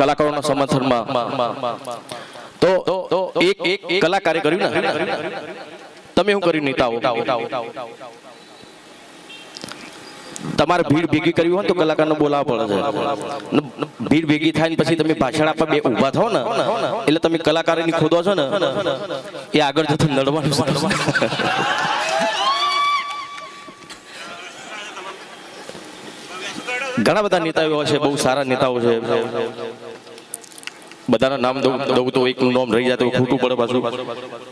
કલાકારોના સમર્થનમાં. તો એક એક કલાકારે કર્યું ને? તમે શું કર્યું નેતાઓ? તમારે ભીડ ભેગી કરવી હોય તો કલાકારને બોલાવવા પડે છે. ભીડ ભેગી થાય ને પછી તમે ભાષણ આપવા બે ઊભા થાઓ ને, એટલે તમે કલાકારની ખોદો છો ને, એ આગળ જતું નડવાનું ઘણા બધા નેતાઓ એવા છે, બહુ સારા નેતાઓ છે. બધાના નામ દઉં તો એકનું નામ રહી જાય તો ખોટું પડે પાછું.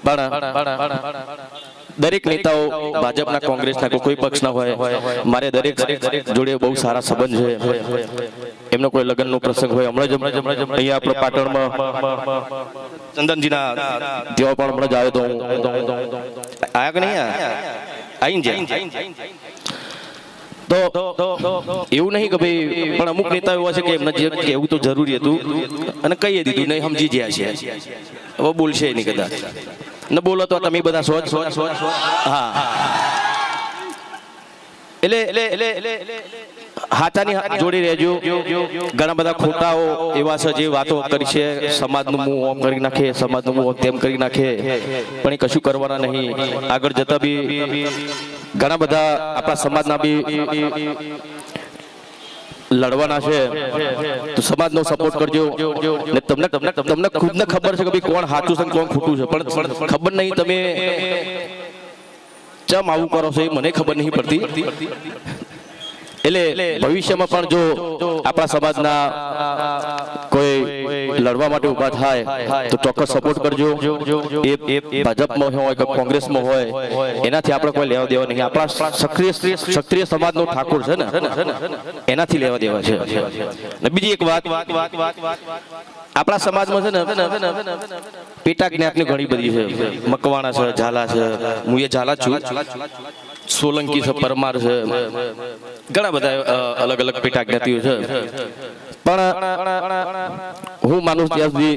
પણ દરેક નેતાઓ ભાજપના, કોંગ્રેસના કોઈ પક્ષના હોય, મારે દરેક જોડે બહુ સારા સંબંધ છે. એમનો કોઈ લગ્નનો પ્રસંગ હોય, હમણાં જ અહીંયા આપણે પાટણમાં ચંદનજીના તેઓ પણ હમણાં જ આવ્યો તો હું. કે નહીં? આઈને જાય તો એવું નહીં કે ભાઈ, પણ અમુક નેતા એવા છે કે એમને કહેવું તો જરૂરી હતું અને કહીએ દીધું, નહીં, સમજી ગયા છે. હવે બોલશે નહીં કદાચ. ન બોલો તો તમે બધા સોચ સોચ સોચ હા. એટલે એટલે એટલે હાથાની જોડી રહેજો. ઘણા બધા ખોટાઓ એવા છે જે વાતો કરી છે, સમાજનું મું ઓમ કરી નાખે, સમાજનું મું તેમ કરી નાખે. પણ એ કશું કરવાના નહીં. આગળ જતા બી ઘણા બધા આપણા સમાજના બી લડવાના છે. તો સમાજનો સપોર્ટ કરજો. ને તમને તમને તમને ખુદને ખબર છે કે ભાઈ કોણ સાચું છે કોણ ખોટું છે. પણ ખબર નહીં તમે ચમ આવું કરો છો એ મને ખબર નહીં પડતી. એટલે ભવિષ્યમાં પણ જો આપણા સમાજના લડવા માટે ઊભા થાય તો ચોક્કસ સપોર્ટ કરજો. એ એ ભાજપમાં હોય કે કોંગ્રેસમાં હોય એનાથી આપણે કોઈ લેવા દેવા નહીં. આપણા સક્રિય સક્રિય સમાજનો ઠાકોર છે ને. એનાથી લેવા દેવા છે. ને બીજી એક વાત આપણા સમાજમાં છે ને પેટા જ્ઞાતની ઘણી બધી છે. મકવાણા છે ઝાલા છે. હું એ ઝાલા છું. સોલંકી છે પરમાર છે. ઘણા બધા અલગ અલગ પેટા જ્ઞાતિઓ છે. પણ હું માનું ત્યાં સુધી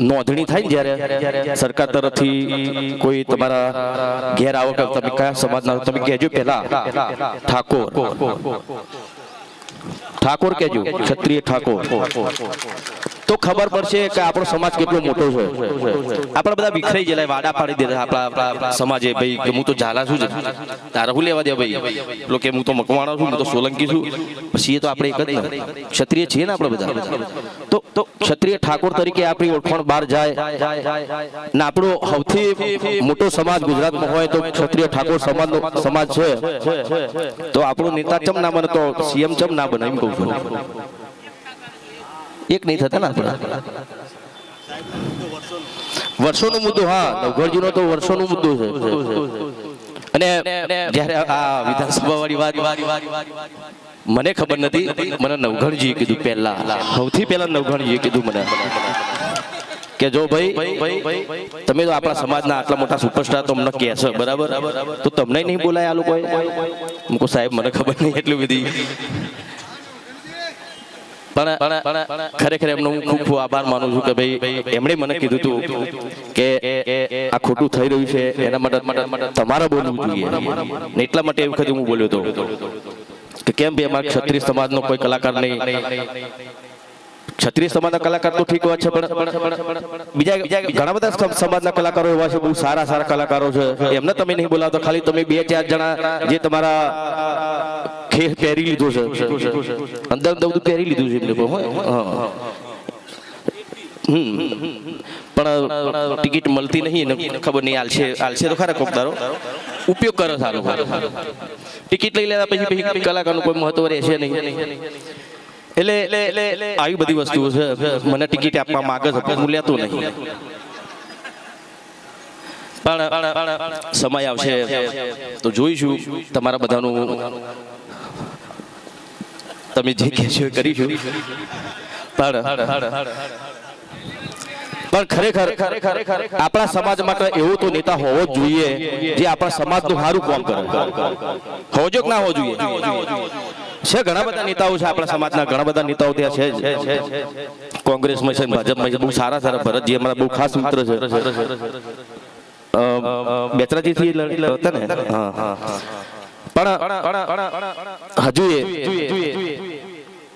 નોંધણી થાય ને જ્યારે સરકાર તરફથી કોઈ તમારા ઘેર આવો તમે કયા સમાજના? તમે કહેજો પહેલા. ઠાકોર. ઠાકોર. કહેજો. ક્ષત્રિય ઠાકોર. તો ખબર પડશે કે આપણો સમાજ કેટલો મોટો છે. આપણે બધા વિખરાઈ ગયેલા વાડા પાડી દે આપણા આપણા સમાજે ભાઈ કે હું તો ઝાલા છું તારે હું લેવા દે ભાઈ? પેલો કે હું તો મકવાણો છું હું તો સોલંકી છું. પછી એ તો આપણે એક જ ક્ષત્રિય છીએ ને આપણે બધા? તો તો ક્ષત્રિય ઠાકોર તરીકે આપણી ઓળખાણ બહાર જાય. ને આપણો સૌથી મોટો સમાજ ગુજરાતમાં હોય તો ક્ષત્રિય ઠાકોર સમાજનો સમાજ છે. તો આપણો નેતા ચમ ના બને? તો સીએમ ચમ ના બને એમ કહું છું. એક નહીં થતા ને આપણા? વર્ષોનો મુદ્દો, હા, નવઘરજીનો તો વર્ષોનો મુદ્દો છે. અને જ્યારે આ વિધાનસભા વાળી વાત મને ખબર નથી, મને નવઘણજીએ કીધું પહેલા. સૌથી પહેલા નવઘણજીએ કીધું મને. કે જો ભાઈ, તમે તો આપણા સમાજના આટલા મોટા સુપરસ્ટાર તો અમને કહેશો, બરાબર? તો તમને નહીં બોલાય આ લોકો સાહેબ, મને ખબર નહીં એટલી બધી. પણ ખરેખર એમનો હું ખૂબ ખૂબ આભાર માનું છું કે ભાઈ એમણે મને કીધું હતું કે આ ખોટું થઈ રહ્યું છે, એના માટે તમારે બોલવું જોઈએ. એટલા માટે એ વખતે હું બોલ્યો હતો કે કેમ ભાઈ અમારા ક્ષત્રિય સમાજનો કોઈ કલાકાર નહીં? ક્ષત્રિય સમાજના કલાકાર તો ઠીક વાત છે, પણ બીજા ઘણા બધા સમાજના કલાકારો એવા છે, બહુ સારા સારા કલાકારો છે. એમને તમે નહીં બોલાવતા, ખાલી તમે બે ચાર જણા જે તમારા ખેસ પહેરી લીધું છે. અંદર બધું પહેરી લીધું છે એમને હા. પણ ટિકિટ મળતી નહીં એને ખબર નહીં આલશે આલશે તો ખરા કોકદારો. ઉપયોગ કરો સારો ટિકિટ લઈ લેતા પછી પછી કલાકારનું કોઈ મહત્વ રહેશે નહીં. એટલે એટલે આવી બધી વસ્તુઓ છે. મને ટિકિટ આપવા માંગે છે હું લેતો નહીં. પણ સમય આવશે. તો જોઈશું. તમારા બધાનું તમે જે કહેશો એ કરીશું પણ ખરેખર આપણા સમાજ માટે એવો તો નેતા હોવો જ જોઈએ જે આપણા સમાજનું સારું કામ કરે. હોવો જો ના હોવો જોઈએ? છે ઘણા બધા નેતાઓ છે આપણા સમાજના, ઘણા બધા નેતાઓ ત્યાં છે જ. કોંગ્રેસમાં છે, ભાજપમાં છે, બહુ સારા સારા ભરતજી અમારા બહુ ખાસ મિત્ર છે. બેચરાજી થી લડી હતા ને? હા હા. પણ હજુ એ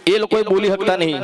એ લોકો બોલી શકતા નહીં.